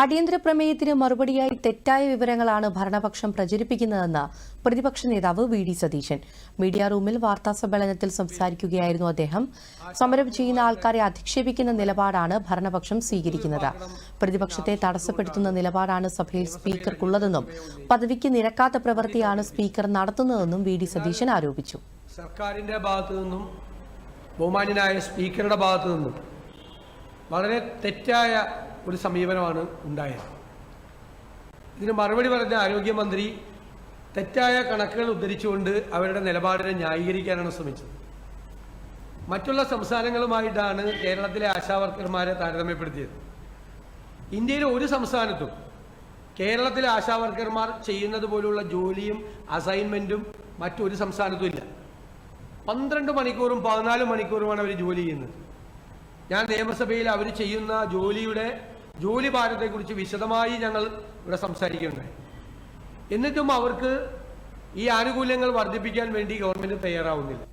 അടിയന്തര പ്രമേയത്തിന് മറുപടിയായി തെറ്റായ വിവരങ്ങളാണ് ഭരണപക്ഷം പ്രചരിപ്പിക്കുന്നതെന്ന് പ്രതിപക്ഷ നേതാവ് വി ഡി സതീശൻ. മീഡിയ റൂമിൽ വാർത്താസമ്മേളനത്തിൽ സംസാരിക്കുകയായിരുന്നു അദ്ദേഹം. സമരം ചെയ്യുന്ന ആൾക്കാരെ അധിക്ഷേപിക്കുന്ന നിലപാടാണ് ഭരണപക്ഷം സ്വീകരിക്കുന്നത്. പ്രതിപക്ഷത്തെ തടസ്സപ്പെടുത്തുന്ന നിലപാടാണ് സഭയിൽ സ്പീക്കർക്കുള്ളതെന്നും പദവിക്ക് നിരക്കാത്ത പ്രവൃത്തിയാണ് സ്പീക്കർ നടത്തുന്നതെന്നും വി ഡി സതീശൻ ആരോപിച്ചു. സർക്കാരിന്റെ ഭാഗത്തു നിന്നും ബഹുമാന്യനായ സ്പീക്കറുടെ ഭാഗത്തു നിന്നും വളരെ തെറ്റായ ഒരു സമീപനമാണ് ഉണ്ടായത്. ഇതിന് മറുപടി പറഞ്ഞ ആരോഗ്യമന്ത്രി തെറ്റായ കണക്കുകൾ ഉദ്ധരിച്ചുകൊണ്ട് അവരുടെ നിലപാടിനെ ന്യായീകരിക്കാനാണ് ശ്രമിച്ചത്. മറ്റുള്ള സംസ്ഥാനങ്ങളുമായിട്ടാണ് കേരളത്തിലെ ആശാവർക്കർമാരെ താരതമ്യപ്പെടുത്തിയത്. ഇന്ത്യയിലെ ഒരു സംസ്ഥാനത്തും കേരളത്തിലെ ആശാവർക്കർമാർ ചെയ്യുന്നത് പോലുള്ള ജോലിയും അസൈൻമെന്റും മറ്റൊരു സംസ്ഥാനത്തും ഇല്ല. പന്ത്രണ്ട് മണിക്കൂറും പതിനാല് മണിക്കൂറുമാണ് അവർ ജോലി ചെയ്യുന്നത്. ഞാൻ നിയമസഭയിൽ അവർ ചെയ്യുന്ന ജോലിയുടെ ജോലി ഭാരത്തെക്കുറിച്ച് വിശദമായി ഞങ്ങൾ ഇവിടെ സംസാരിക്കുന്നുണ്ടായി എന്നിട്ടും അവർക്ക് ഈ ആനുകൂല്യങ്ങൾ വർദ്ധിപ്പിക്കാൻ വേണ്ടി ഗവൺമെന്റ് തയ്യാറാവുന്നില്ല.